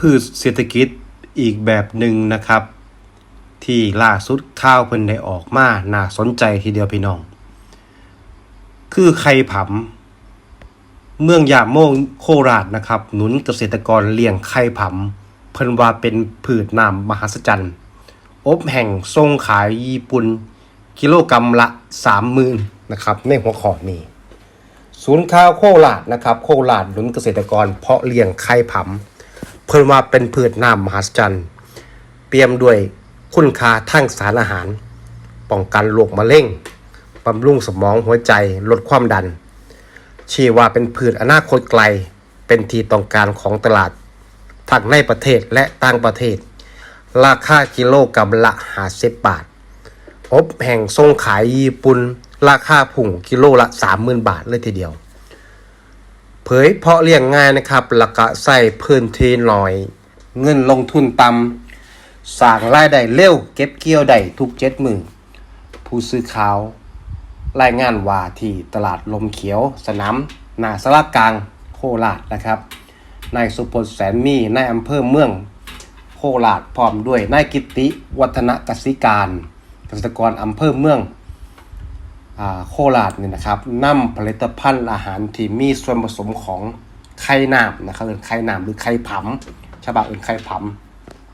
พืชเศรษฐกิจอีกแบบหนึ่งนะครับ ที่ล่าสุดข้าวเพิ่นได้ออกมาน่าสนใจทีเดียวพี่น้อง คือไข่ผำเมืองยาโมงโคราชนะครับ หนุนเกษตรกรเลี้ยงไข่ผำเพิ่นว่าเป็นพืชน้ำมหัศจรรย์อบแห่งทรงขายญี่ปุ่นกิโลกรรัมละสามหมื่นนะครับ ในหัวข้อนี้ศูนย์ข้าวโคราชนะครับ โคราชหนุนเกษตรกรเพาะเลี้ยงไข่ผำ เพิ่นว่าเป็นพืชน้ำมหัศจรรย์ เปี่ยมด้วยคุณค่าทางสารอาหาร ป้องกันโรคมะเร็งบำรุงสมองหัวใจลดความดัน ชี้ว่าเป็นพืชอนาคตไกล เป็นที่ต้องการของตลาดทั้งในประเทศและต่างประเทศ ราคากิโลกรัมละ50บบาทอบแห่งทรงขายญี่ปุ่น ราคาพุ่งกิโลละ30,000บาทเลยทีเดียว ผยเพาะเลี้ยงง่ายนะครับแล้วก็ใส่พื้นที่หน่อย เงินลงทุนต่ำสร้างรายได้เร็วเก็บเกี่ยวได้ทุกเจ็ดมือผู้ซื้อขาว รายงานว่าที่ตลาดลมเขียว สนามนาสารกลางโคราชนะครับนายสุพจน์แสนมีนายอำเภอเมืองโคราชพร้อมด้วยนายกิตติวัฒนกสิการเกษตรกรอำเภอเมือง โคราชเนี่ยนะครับนำผลิตภัณฑ์อาหารที่มีส่วนผสมของไข่น้ำนะครับเอินไข่น้ำหรือไข่ผำฉบับเอินไข่ผ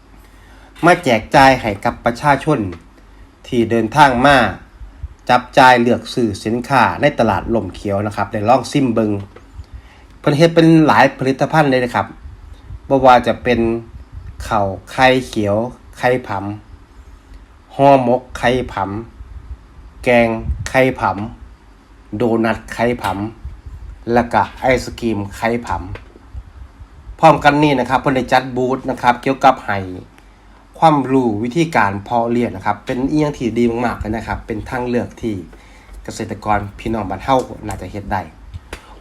ำมาแจกจ่ายให้กับประชาชน ที่เดินทางมาจับจ่ายเลือกซื้อสินค้าในตลาดลมเขียวนะครับได้ลองซิมเบิงเพิ่นเฮ็ดเป็นหลายผลิตภัณฑ์เลยนะครับบ่ว่าจะเป็นข้าวไข่เขียวไข่ผำห่อหมกไข่ผำ แกงไข่ผำโดนัทไข่ผำแล้วก็ไอศกรีมไข่ผำพร้อมกันนี้นะครับเพิ่นได้จัดบูธนะครับ เกี่ยวกับไห้ความรู้วิธีการเพาะเลี้ยงนะครับ เป็นอียงที่ดีมากๆเลยนะครับ เป็นทางเลือกที่เกษตรกรพี่น้องบ้านเฮาน่าจะเฮ็ดได้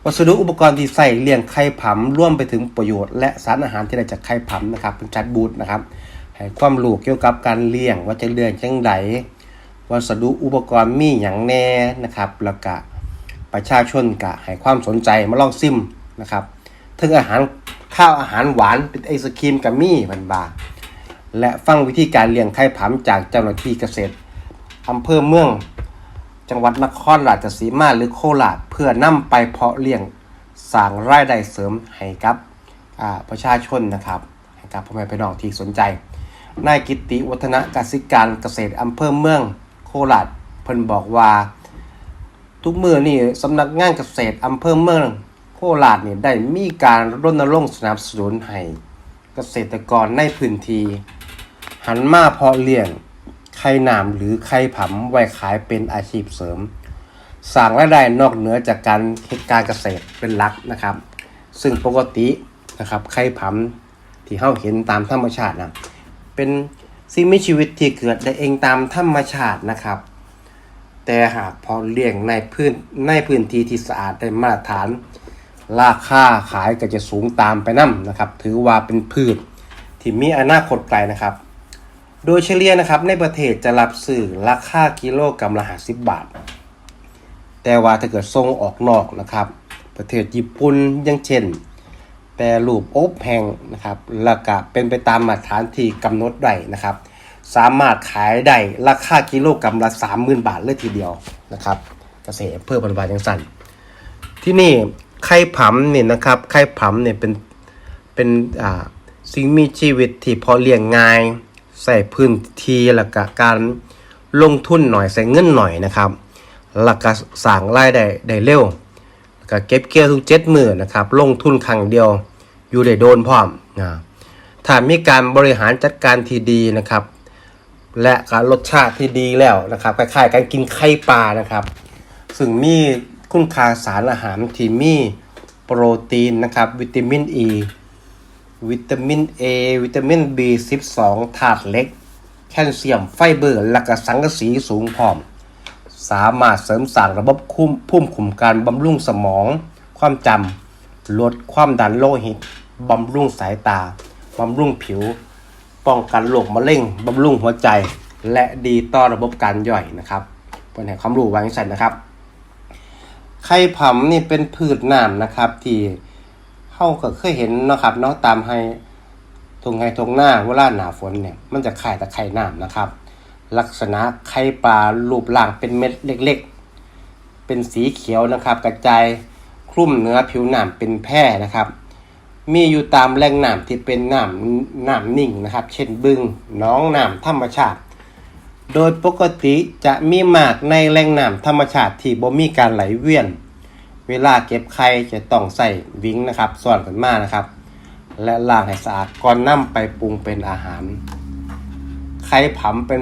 วัสดุอุปกรณ์ที่ใส่เลี้ยงไข่ผำร่วมไปถึงประโยชน์และสารอาหารที่ได้จากไข่ผำนะครับเป็นจัดบูธนะครับให้ความรู้เกี่ยวกับการเลี้ยงว่าจะเลี้ยงจังได วัสดุอุปกรณ์มีอย่างแน่นะครับ แล้วก็ประชาชนก็ให้ความสนใจมาลองซิมนะครับถึงอาหารข้าวอาหารหวานเป็นไอศครีมกับมี่บันบา และฟังวิธีการเลี้ยงไข่ผำจากเจ้าหน้าที่เกษตรอำเภอเมือง จังหวัดนครราชสีมาหรือโคราชเพื่อนำไปเพาะเลี้ยงสร้างรายได้เสริมให้กับประชาชนนะครับให้กับพ่อแม่พี่น้องที่สนใจนายกิตติวัฒนกสิการเกษตรอำเภอเมือง ราชเพิ่นบอกว่า ทุกมือนี่สำนักงานเกษตรอำเภอเมืองโคราชนี่ได้มีการรณรงค์สนับสนุนให้เกษตรกรในพื้นที่หันมาเพาะเลี้ยงไข่น้ำหรือไข่ผำไว้ขายเป็นอาชีพเสริมสร้างรายได้นอกเหนือจากการเฮ็ดการเกษตรเป็นหลักนะครับ ซึ่งปกตินะครับไข่ผำที่เฮาเห็นตามธรรมชาตินะเป็น สิ่งมีชีวิตที่เกิดได้เองตามธรรมชาตินะครับ แต่หากพอเลี้ยงในพื้นในพื้นที่ที่สะอาดได้มาตรฐาน ราคาขายก็จะสูงตามไปนํนะครับ ถือว่าเป็นพืชที่มีอนาคตไกลนะครับ โดยเฉลี่ยนะครับในประเทศจะรับซื้อราคากิโลกรัมละ50บาท แต่ว่าถ้าเกิดส่งออกนอกนะครับ ประเทศญี่ปุ่นอย่างเช่น แปรรูปอบแห้งนะครับแล้วก็เป็นไปตามมาตรฐานที่กำหนดได้นะครับ สามารถขายได้ราคากิโลกรัมละ30,000 บาทเลยทีเดียวนะครับเกษตรเพื่อพันธุ์บาทยังสั่น ที่นี่ไข่ผำเนี่ยนะครับไข่ผำเนี่ยเป็นเป็นอ่าสิ่งมีชีวิตที่พอเลี้ยงง่ายใส่พื้นที่แล้วก็การลงทุนหน่อยใส่เงินหน่อยนะครับแล้วก็สร้างรายได้ได้เร็ว ก็เก็บเกี่ยวทุกเจ็ดมือนะครับ ลงทุนครั้งเดียวอยู่ได้โดนพร้อมนะถ้ามีการบริหารจัดการที่ดีนะครับ และการรสชาติที่ดีแล้วนะครับคล้ายๆการกินไข่ปลานะครับ ซึ่งมีคุณค่าสารอาหารที่มีโปรตีนนะครับ วิตามินอ e, ีวิตามิน A วิตามิน B12 ธาตุเล็ก แคลเซียมไฟเบอร์ และก็สังกะสีสูงพร้อม สามารถเสริมสร้างระบบคุ้มพุ่มขุมการบำรุงสมอง ความจำลดความดันโลหิตบำรุงสายตาบำรุงผิว ป้องกันโรคมะเร็งบำรุงหัวใจ และดีต่อระบบการย่อยนะครับเป็นแห่งความรู้ไว้ใส่นะครับ ไข่ผำนี่เป็นพืชน้ำนะครับ ที่เฮาก็เคยเห็นนะครับเนาะตามให้ทงไงทงหน้าเวลาหนาฝนเนี่ยมันจะไข่ตะไคร่น้ำนะครับ ลักษณะไข่ปลารูปร่างเป็นเม็ดเล็กๆ เป็นสีเขียวนะครับ กระจายคลุมเนื้อผิวหน้ำเป็นแพร่นะครับ มีอยู่ตามแหล่งน้ำที่เป็นน้ำน้ำนิ่งนะครับ เช่นบึงน้องน้ำธรรมชาติ โดยปกติจะมีหมากในแหล่งน้ำธรรมชาติที่บ่มีการไหลเวียน เวลาเก็บไข่จะต้องใส่วิ้งนะครับส่วนกันมานะครับ และล้างให้สะอาดก่อนนำไปปรุงเป็นอาหารไข่ผำเป็น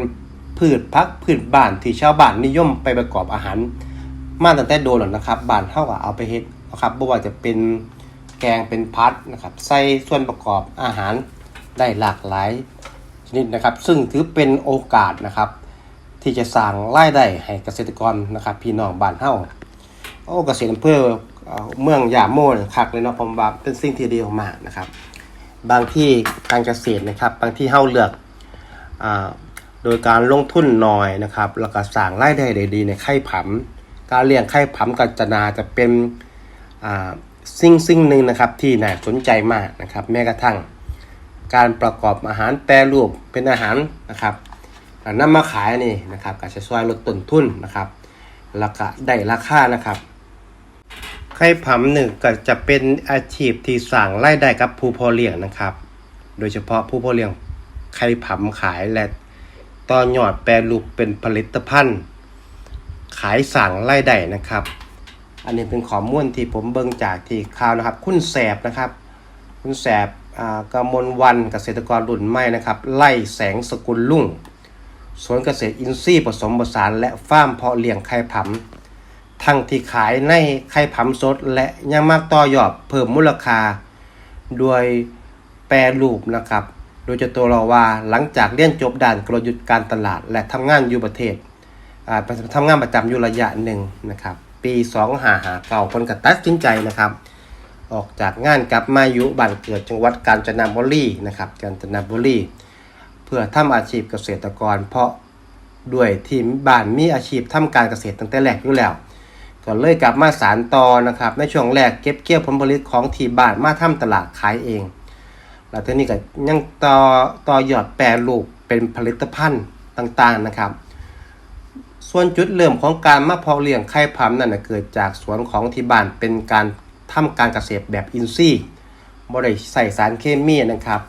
พืชพักพืชบ้านที่ชาวบ้านนิยมไปประกอบอาหาร มาตั้งแต่โดนแล้วนะครับบ้านเท่ากับเอาไปเฮ็ดนะครับบ่ว่าจะเป็นแกงเป็นพัดนะครับใส่ส่วนประกอบอาหารได้หลากหลายชนิดนะครับ ซึ่งถือเป็นโอกาสนะครับ ที่จะสร้างรายได้ให้เกษตรกรนะครับ พี่น้องบ้านเฮาโอ้เกษตรอำเภอเอ่อเมืองยาโมเนี่ยคักเลยเนาะผมว่าเป็นสิ่งที่ดีมากนะครับ บางที่การเกษตรนะครับ บางที่เฮาเลือกอ่า โดยการลงทุนหน้อยนะครับ แล้วก็สร้างรายได้ด้ดีในไข่ผำการเลี้ยงไข่ผำกัญจนาจะเป็นสิ่งสิ่งหนึ่งนะครับที่น่าสนใจมากนะครับ แม้กระทั่ง การประกอบอาหารแปรรูปเป็นอาหารนะครับอ่นำมาขายนี่นะครับก็จะช่วยลดต้นทุนนะครับแล้วก็ได้ราคานะครับ ไข่ผำหนึ่งก็จะเป็นอาชีพที่สร้างรายได้กับผู้พอเลี้ยงนะครับ โดยเฉพาะผู้พอเลี้ยงไข่ผำขายและ ต่อยอดแปรรูปเป็นผลิตภัณฑ์ ขายสั่งรายได้นะครับ อันนี้เป็นข้อมูลที่ผมเบิ่งจากที่ข่าวนะครับ คุณแสบนะครับ คุณแสบกมลวันเกษตรกรรุ่นใหม่นะครับ ไล่แสงสกุลลุ่งสวนเกษตรอินทรีย์ผสมผสานและฟาร์มเพาะเลี้ยงไข่ผำทั้งที่ขายในไข่ผำสด และยังมากต่อยอดเพิ่มมูลค่า โดยแปรรูปนะครับ โดยเจะตัวเราว่าหลังจากเรียนจบด้านกลยุทธ์การตลาด และทำงานอยู่ประเทศไปทำงานประจำอยู่ระยะหนึ่งนะครับปี2 5 5เก่าคนก็ตัดสินใจนะครับ ออกจากงานกลับมาอยู่บ้านเกิดจังหวัดกาญจนบุรีนะครับกาญจนบุรีเพื่อทำอาชีพเกษตรกร เพราะด้วยที่บ้านมีอาชีพทำการเกษตรตั้งแต่แรกอยู่แล้วก็เลยกลับมาสารต่อนะครับในช่วงแรกเก็บเกี่ยวผลผลิตของที่บ้านมาทำตลาดขายเอง แล้วทีนี้ก็ยังต่อต่อยอดแปรรูปเป็นผลิตภัณฑ์ต่างๆนะครับ ส่วนจุดเริ่มของการมาเพาะเลี้ยงไข่พํนั่นนะเกิดจากสวนของที่บ้านเป็นการทำการเกษตรแบบอินทรีย์บ่ได้ใส่สารเคมีนะครับ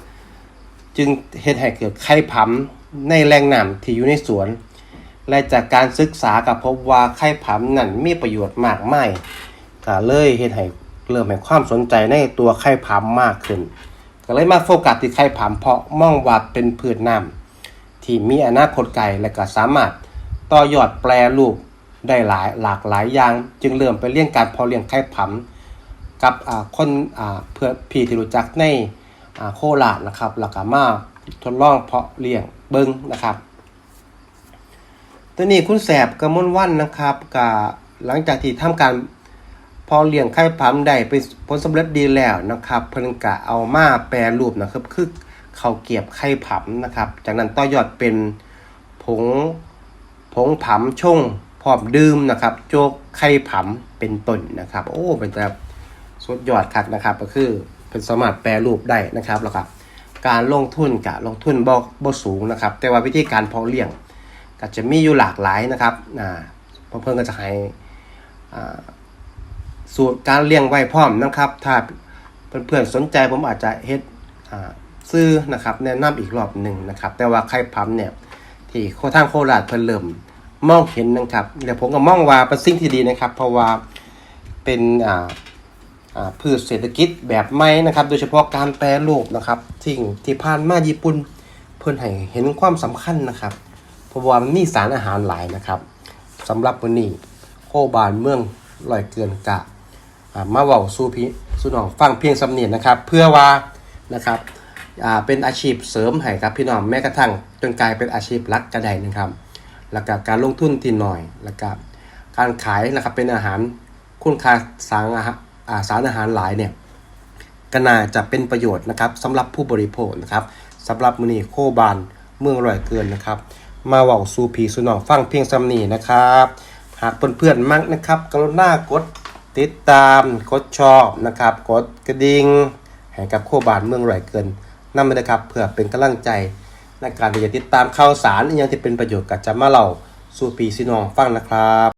จึงเฮ็ดให้เกิดไข่ผำในแหล่งน้ำที่อยู่ในสวน และจากการศึกษากับพบว่าไข่ผำนั้นมีประโยชน์มากมายก็เลยเฮ็ดให้เริ่มให้ความสนใจในตัวไข่ผำมากขึ้น ก็เลยมาโฟกัสที่ไข่ผำเพาะมองว่าเป็นพืชน้ำที่มีอนาคตไกลและก็สามารถต่อยอดแปรรูปได้หลายหลากหลายอย่าง จึงเริ่มไปเลี้ยงการเพาะเลี้ยงไข่ผำกับอ่าคนอ่าเพื่อพี่ที่รู้จักในอ่าโคราชนะครับแล้วก็มาทดลองเพาะเลี้ยงเบิ้งนะครับ ตัวนี้คุณแสบกระมลวันนะครับกับหลังจากที่ทำการ พอเลี้ยงไข่ผำได้เป็นผลสำเร็จดีแล้วนะครับ เพิ่นกะเอามาแปรรูปนะครับคือเขาเกรียบไข่ผำนะครับ จากนั้นต่อยอดเป็นผงผงผำชงพร้อมดื่มนะครับ โจกไข่ผำเป็นต้นนะครับ โอ้เป็นแบบสุดยอดคักนะครับ ก็คือเป็นสามารถแปรรูปได้นะครับแล้วครับการลงทุนกะลงทุนบ่บ่สูงนะครับ แต่ว่าวิธีการเพาะเลี้ยงก็จะมีอยู่หลากหลายนะครับอ่าเพื่อนๆก็จะให้อ่า สูตรการเลี้ยงไว้พร้อมนะครับ ถ้าเพื่อนๆสนใจผมอาจจะเฮ็ดซื้อนะครับแนะนำอีกรอบหนึ่งนะครับ แต่ว่าไข่พัมเนี่ยที่โคทางโคราชเพิ่นเริ่มมองเห็นนะครับเดี๋ยวผมก็มองว่าเป็นสิ่งที่ดีนะครับ เพราะว่าเป็นอ่าอ่าพืชเศรษฐกิจแบบใหม่นะครับ โดยเฉพาะการแปรรูปนะครับสิ่งที่ผ่านมาญี่ปุ่นเพิ่นให้เห็นความสำคัญนะครับ เพราะว่ามันมีสารอาหารหลายนะครับสำหรับวันนี้โคบานเมืองลอยเกินกะ มาเว้าสู่พี่สู่น้องฟังเพียงสำเนียงนะครับ เพื่อว่านะครับเป็นอาชีพเสริมให้กับพี่น้องแม้กระทั่งจนกลายเป็นอาชีพหลักก็ไดนะครับ แล้วก็การลงทุนที่น้อยแล้วก็การขายนะครับเป็นอาหารคุณค่าสารอาหารสารอาหารหลายเนี่ยก็น่าจะเป็นประโยชน์นะครับสำหรับผู้บริโภคนะครับสำหรับมือนีโคบานเมืองร่อยเกินนะครับ มาเว่าสู่ผีสู่น้องฟังเพียงสำนีนะครับ หากเพื่อนๆมักนะครับ กรุณากด ติดตามกดชอบนะครับกดกระดิ่งให้กับโคบานเมืองไหลเกินนำไปนะครับเพื่อเป็นกำลังใจในการที่จะติดตามข่าวสารอหยังที่เป็นประโยชน์กับจะมาเล่าสู่ปีซีนองฟังนะครับ